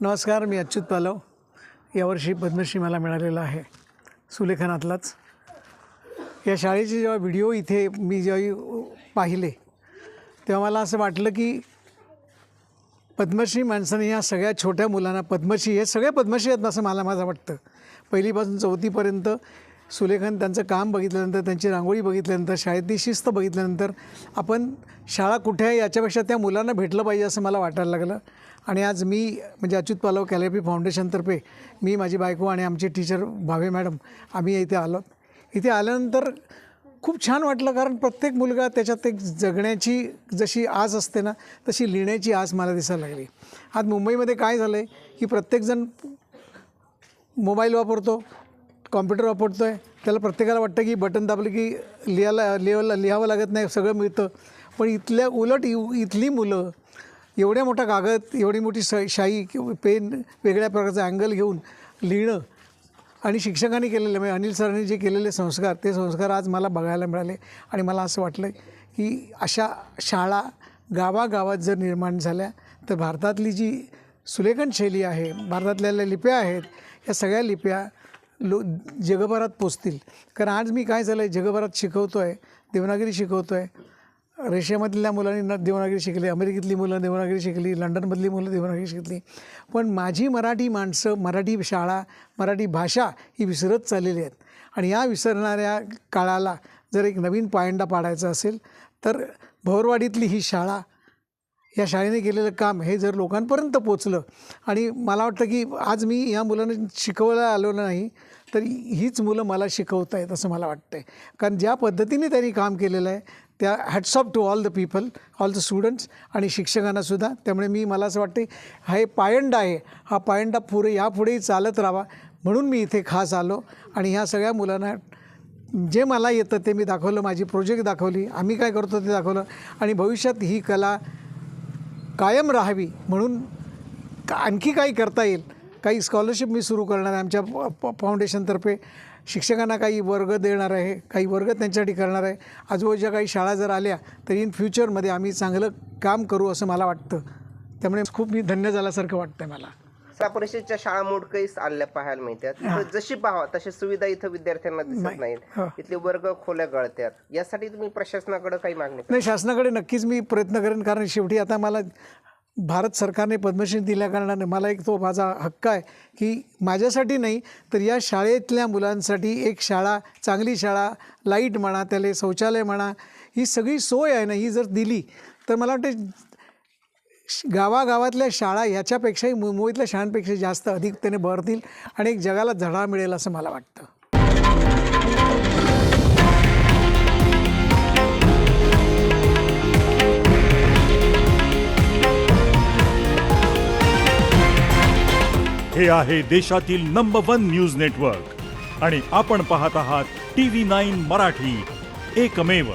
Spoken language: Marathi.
नमस्कार मी अच्युत पालव. यावर्षी पद्मश्री मला मिळालेला आहे सुलेखनातलाच या शाळेचे जेव्हा व्हिडिओ इथे मी जेव्हा पाहिले तेव्हा मला असं वाटलं की पद्मश्री माणसाने या सगळ्या छोट्या मुलांना पद्मश्री हे सगळे पद्मश्री आहेत असं मला माझं वाटतं. पहिलीपासून चौथीपर्यंत सुलेखन त्यांचं काम बघितल्यानंतर त्यांची रांगोळी बघितल्यानंतर शाळेतली शिस्त बघितल्यानंतर आपण शाळा कुठे आहे याच्यापेक्षा त्या मुलांना भेटलं पाहिजे असं मला वाटायला लागलं. आणि आज मी म्हणजे अच्युत पालव कॅलेपी फाउंडेशनतर्फे मी माझी बायको आणि आमचे टीचर भावे मॅडम आम्ही इथे आलो. इथे आल्यानंतर खूप छान वाटलं कारण प्रत्येक मुलगा त्याच्यात एक जगण्याची जशी आस असते ना तशी लिहिण्याची आस मला दिसायला लागली. आज मुंबईमध्ये काय झालं आहे की प्रत्येकजण मोबाईल वापरतो कॉम्प्युटर वापरतो आहे त्याला प्रत्येकाला वाटतं की बटन दाबलं की लिहायला लिहायला लिहावं लागत नाही सगळं मिळतं. पण इथल्या उलट इथली मुलं एवढ्या मोठा कागद एवढी मोठी स शाई किंवा पेन वेगळ्या प्रकारचा अँगल घेऊन लिहिणं आणि शिक्षकांनी केलेलं म्हणजे अनिल सरांनी जे केलेले संस्कार ते संस्कार आज मला बघायला मिळाले. आणि मला असं वाटलं की अशा शाळा गावागावात जर निर्माण झाल्या तर भारतातली जी सुलेखन शैली आहे भारतातल्या लिप्या आहेत या सगळ्या लिप्या लो जगभरात पोचतील. कारण आज मी काय झालं आहे जगभरात शिकवतो आहे देवनागरी शिकवतो आहे रशियामधल्या मुलांनी न देवनागरी शिकली अमेरिकेतली मुलं देवनागरी शिकली लंडनमधली मुलं देवनागरी शिकली. पण माझी मराठी माणसं मराठी शाळा मराठी भाषा ही विसरत चाललेली आहेत. आणि या विसरणाऱ्या काळाला जर एक नवीन पायंडा पाडायचा असेल तर भवरवाडीतली ही शाळा या शाळेने केलेलं काम हे जर लोकांपर्यंत पोचलं आणि मला वाटतं की आज मी या मुलांना शिकवायला आलो नाही तर हीच मुलं मला शिकवत आहेत असं मला वाटतं आहे कारण ज्या पद्धतीने त्यांनी काम केलेलं आहे त्या hats off to all the people all the students आणि शिक्षकांनासुद्धा त्यामुळे मी मला असं वाटते हा हे पायंडा आहे. हा पायंडा पुढे यापुढेही चालत राहावा म्हणून मी इथे खास आलो आणि ह्या सगळ्या मुलांना जे मला येतं ते मी दाखवलं माझी प्रोजेक्ट दाखवली. आम्ही काय करतो ते दाखवलं आणि भविष्यात ही कला कायम राहावी म्हणून का आणखी काही करता येईल. काही स्कॉलरशिप मी सुरू करणार आहे. आमच्या प- फाउंडेशनतर्फे शिक्षकांना काही वर्ग देणार आहे. काही वर्ग त्यांच्यासाठी करणार आहे. आजूबाजूच्या काही शाळा जर आल्या तर इन फ्युचरमध्ये आम्ही चांगलं काम करू असं मला वाटतं. त्यामुळे खूप मी धन्य झाल्यासारखं वाटतं आहे मला. जिल्हा परिषदच्या शाळा मोडकळीस आल्या पाहायला मिळतात. इथं जशी पाहावा तशी सुविधा इथं विद्यार्थ्यांना दिसत नाही. नाहीत. हो. इथले वर्ग खोल्या गळत्यात. यासाठी तुम्ही प्रशासनाकडे काही मागणी नाही शासनाकडे नक्कीच मी प्रयत्न करेन कारण शेवटी आता मला भारत सरकारने पद्मश्री दिल्या कारणाने मला एक तो माझा हक्क आहे की माझ्यासाठी नाही तर या शाळेतल्या मुलांसाठी एक शाळा चांगली शाळा लाइट म्हणा त्याला शौचालय म्हणा ही सगळी सोय आहे ना ही जर दिली तर मला वाटतं गावागावातल्या शाळा ह्याच्यापेक्षाही मुंबईतल्या शाळांपेक्षा जास्त अधिकतेने भरतील आणि एक जगाला झडा मिळेल असं मला वाटतं. हे आहे देशातील नंबर वन न्यूज नेटवर्क आणि आपण पाहत आहात टी व्ही नाईन मराठी. एकमेव.